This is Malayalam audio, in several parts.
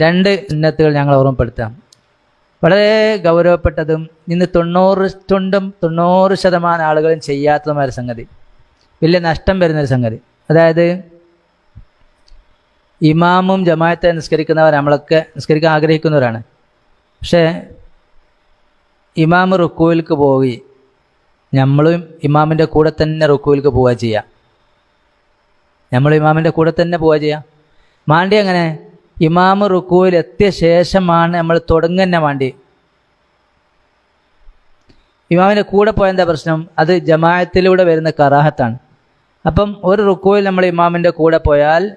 രണ്ട് ഉന്നത്തുകൾ ഞങ്ങൾ ഓർമ്മപ്പെടുത്താം. വളരെ ഗൗരവപ്പെട്ടതും ഇന്ന് തൊണ്ണൂറ് തൊണ്ടും തൊണ്ണൂറ് ശതമാനം ആളുകളും ചെയ്യാത്തതുമായ സംഗതി. വലിയ നഷ്ടം വരുന്നൊരു സംഗതി. അതായത് ഇമാമും ജമായത്തെ നിസ്കരിക്കുന്നവർ നമ്മളൊക്കെ നിസ്കരിക്കാൻ ആഗ്രഹിക്കുന്നവരാണ്. പക്ഷേ ഇമാം റുക്കുവിൽക്ക് പോയി നമ്മളും ഇമാമിന്റെ കൂടെ തന്നെ റുക്കുവിൽക്ക് പോവുക ചെയ്യുക നമ്മൾ ഇമാമിന്റെ കൂടെ തന്നെ പോവുക ചെയ്യുക മാണ്ടി അങ്ങനെ ഇമാമ് റുക്കുവിൽ എത്തിയ ശേഷമാണ് നമ്മൾ തുടങ്ങുന്ന വേണ്ടി. ഇമാമിന്റെ കൂടെ പോയെന്താ പ്രശ്നം? അത് ജമാഅത്തിലൂടെ വരുന്ന കറാഹത്താണ്. അപ്പം ഒരു റുക്കുവിൽ നമ്മൾ ഇമാമിന്റെ കൂടെ പോയാൽ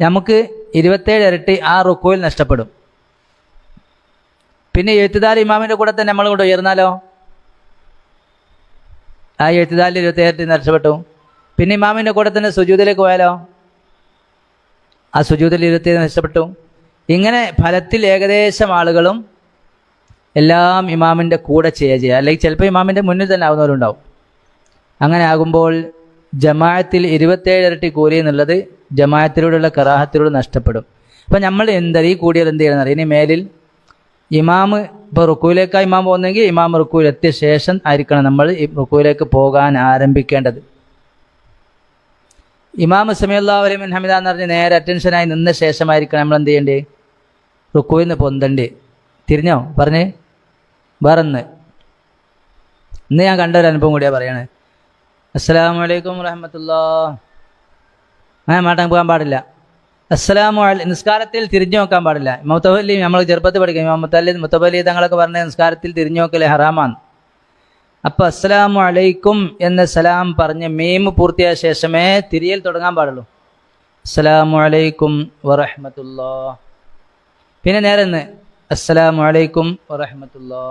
നമുക്ക് ഇരുപത്തേഴ് ഇരട്ടി ആ റുക്കുവിൽ നഷ്ടപ്പെടും. പിന്നെ എഴുത്തുദാൽ ഇമാമിന്റെ കൂടെ തന്നെ നമ്മൾ കൊണ്ട് ഉയർന്നാലോ? ആ എഴുത്തുദാലിൽ ഇരുപത്തേഴ് ഇരട്ടി നഷ്ടപ്പെട്ടു. പിന്നെ ഇമാമിന്റെ കൂടെ തന്നെ സുജൂതിലേക്ക് പോയാലോ? ആ സുജൂതിൽ ഇരുത്തി നഷ്ടപ്പെട്ടു. ഇങ്ങനെ ഫലത്തിൽ ഏകദേശം ആളുകളും എല്ലാം ഇമാമിന്റെ കൂടെ ചെയ്യുക ചെയ്യുക. അല്ലെങ്കിൽ ചിലപ്പോൾ ഇമാമിന്റെ മുന്നിൽ തന്നെ ആവുന്നവരുണ്ടാവും. അങ്ങനെ ആകുമ്പോൾ ജമാഅത്തിൽ ഇരുപത്തേഴ് ഇരട്ടി കൂലി എന്നുള്ളത് ജമാഅത്തിലൂടെയുള്ള കറാഹത്തിലൂടെ നഷ്ടപ്പെടും. അപ്പം നമ്മൾ എന്താ ഈ കൂടിയത് എന്ത് ചെയ്യണം ഇനി മേലിൽ ഇമാമ് ഇപ്പോൾ റുക്കുവിലേക്കാണ് ഇമാം പോകുന്നെങ്കിൽ ഇമാം റുക്കുവിലെത്തിയ ശേഷം ആയിരിക്കണം നമ്മൾ ഈ റുക്കുവിലേക്ക് പോകാൻ ആരംഭിക്കേണ്ടത്. ഇമാം സമയല്ലാ അലൈമൻ ഹമിദ എന്ന് പറഞ്ഞ് നേരെ അറ്റൻഷനായി നിന്ന ശേഷമായിരിക്കണം നമ്മൾ എന്ത് ചെയ്യേണ്ടേ? റുക്കുവിൽ നിന്ന് പൊന്തണ്ടേ? തിരിഞ്ഞോ? പറഞ്ഞേ? വേറൊന്ന്. ഇന്ന് ഞാൻ കണ്ട ഒരു അനുഭവം കൂടിയാണ് പറയണേ. അസ്സാം വലൈക്കും വറഹമത്തുല്ലാ ഞാൻ മാറ്റാൻ പോകാൻ പാടില്ല. അസ്സലാമു അലൈ നിസ്കാരത്തിൽ തിരിഞ്ഞു നോക്കാൻ പാടില്ല. മുത്തവല്ലി നമ്മൾ ചെറുപ്പത്തിൽ പഠിക്കും. മുത്തല്ലി മുത്തവല്ലി തങ്ങളൊക്കെ പറഞ്ഞ നിസ്കാരത്തിൽ തിരിഞ്ഞു നോക്കലേ ഹറാമാണ്. അപ്പോൾ അസ്സലാമു അലൈക്കും എന്ന സലാം പറഞ്ഞ് മീം പൂർത്തിയായ ശേഷമേ തിരിയൽ തുടങ്ങാൻ പാടുള്ളൂ. അസ്സലാമു അലൈക്കും വറഹമത്തുല്ലാ പിന്നെ നേരെ ഇന്ന് അസ്സലാമു അലൈക്കും വറഹമത്തുല്ലാ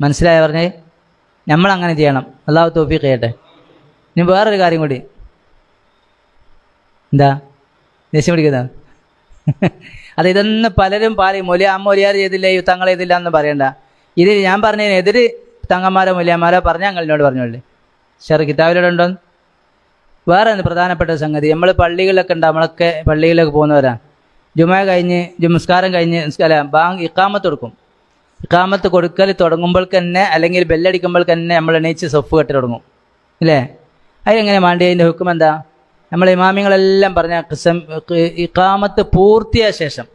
മനസ്സിലായ പറഞ്ഞേ? നമ്മൾ അങ്ങനെ ചെയ്യണം. അള്ളാഹു തോഫീഖ് ചെയ്യട്ടെ. ഇനി വേറൊരു കാര്യം കൂടി. എന്താ? ദേഷ്യം പിടിക്കുന്ന അത് ഇതൊന്ന് പലരും പറയും മൊലി അമ്മ ഒലിയാർ ചെയ്തില്ല യുദ്ധങ്ങൾ ചെയ്തില്ല എന്ന് പറയണ്ട. ഇത് ഞാൻ പറഞ്ഞതിന് എതിര് തങ്ങന്മാരോ മൊലിയന്മാരോ പറഞ്ഞ ഞങ്ങളോട് പറഞ്ഞോളേ ഷെർ കിതാബിലൂടെ ഉണ്ടോ വേറെ പ്രധാനപ്പെട്ട സംഗതി. നമ്മൾ പള്ളികളിലൊക്കെ ഉണ്ട് നമ്മളൊക്കെ പള്ളികളിലൊക്കെ പോകുന്നവരാണ് ജുമ കഴിഞ്ഞ് ജുമസ്കാരം കഴിഞ്ഞ് അല്ല ബാങ്ക് ഇക്കാമത്ത് കൊടുക്കും. ഇക്കാമത്ത് കൊടുക്കൽ തുടങ്ങുമ്പോൾ തന്നെ അല്ലെങ്കിൽ ബെല്ലടിക്കുമ്പോൾ തന്നെ നമ്മൾ എണീച്ച് സൊഫ് കെട്ടി തുടങ്ങും. അല്ലേ? അതിലെങ്ങനെ മാണ്ടി അതിന്റെ ഹുക്കും എന്താ? നമ്മൾ ഇമാമിങ്ങളെല്ലാം പറഞ്ഞ ഖിസം ഇക്കാമത്ത് പൂർത്തിയായ ശേഷം.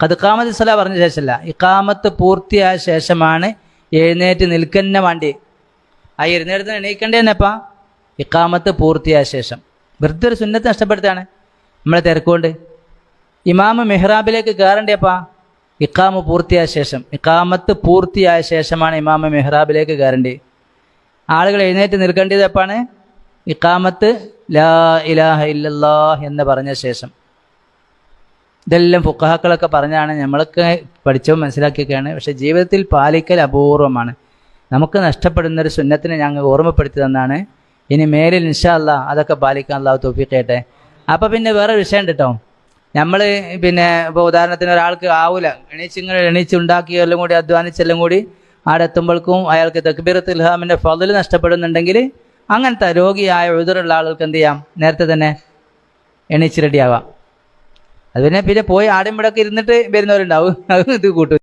കതുക്കാമത്ത് സല പറഞ്ഞ ശേഷമല്ല. ഇക്കാമത്ത് പൂർത്തിയായ ശേഷമാണ് എഴുന്നേറ്റ് നിൽക്കുന്ന വേണ്ടി. ആ എഴുന്നേരത്തിന് എണീക്കണ്ടേന്നെപ്പാ ഇക്കാമത്ത് പൂർത്തിയായ ശേഷം. വെറുതെ ഒരു സുന്നത്ത് നഷ്ടപ്പെടുത്താണ്. നമ്മളെ തിരക്കുകൊണ്ട്. ഇമാമ മെഹ്റാബിലേക്ക് കയറണ്ടേപ്പാ? ഇക്കാമ പൂർത്തിയായ ശേഷം. ഇക്കാമത്ത് പൂർത്തിയായ ശേഷമാണ് ഇമാമ മെഹ്റാബിലേക്ക് കയറേണ്ടത് ആളുകൾ എഴുന്നേറ്റ് നിൽക്കേണ്ടത് എപ്പാണ്? ഇക്കാമത്ത് ലാ ഇലാഹ ഇല്ലല്ലാ എന്ന് പറഞ്ഞ ശേഷം. ഇതെല്ലാം ഫുക്കാക്കളൊക്കെ പറഞ്ഞാണ് നമ്മളൊക്കെ പഠിച്ചോ മനസ്സിലാക്കിയൊക്കെയാണ്. പക്ഷേ ജീവിതത്തിൽ പാലിക്കൽ അപൂർവമാണ്. നമുക്ക് നഷ്ടപ്പെടുന്ന ഒരു സുന്നത്തിനെ ഞങ്ങൾ ഓർമ്മപ്പെടുത്തി തന്നാണ് ഇനി മേലിൽ ഇൻഷാ അല്ലാ അതൊക്കെ പാലിക്കാൻ അള്ളാഹു തോഫിക്കട്ടെ അപ്പോൾ പിന്നെ വേറെ വിഷയം കേട്ടോ നമ്മൾ പിന്നെ ഇപ്പോൾ ഉദാഹരണത്തിന് ഒരാൾക്ക് ആവൂല. എണീച്ചിങ്ങനെ എണീച്ചുണ്ടാക്കിയെല്ലാം കൂടി അധ്വാനിച്ചെല്ലാം കൂടി അവിടെ എത്തുമ്പോഴേക്കും അയാൾക്ക് തക്ബീറത്ത് ഇൽഹാമിന്റെ ഫതിൽ നഷ്ടപ്പെടുന്നുണ്ടെങ്കിൽ അങ്ങനത്തെ രോഗിയായ എഴുതുള്ള ആളുകൾക്ക് എന്ത് ചെയ്യാം? നേരത്തെ തന്നെ എണീച്ച് റെഡിയാവാം അത് പിന്നെ പിന്നെ പോയി ആടും ഇവിടെ ഒക്കെ ഇരുന്നിട്ട് വരുന്നവരുണ്ടാവും. അത് ഇത് കൂട്ടും.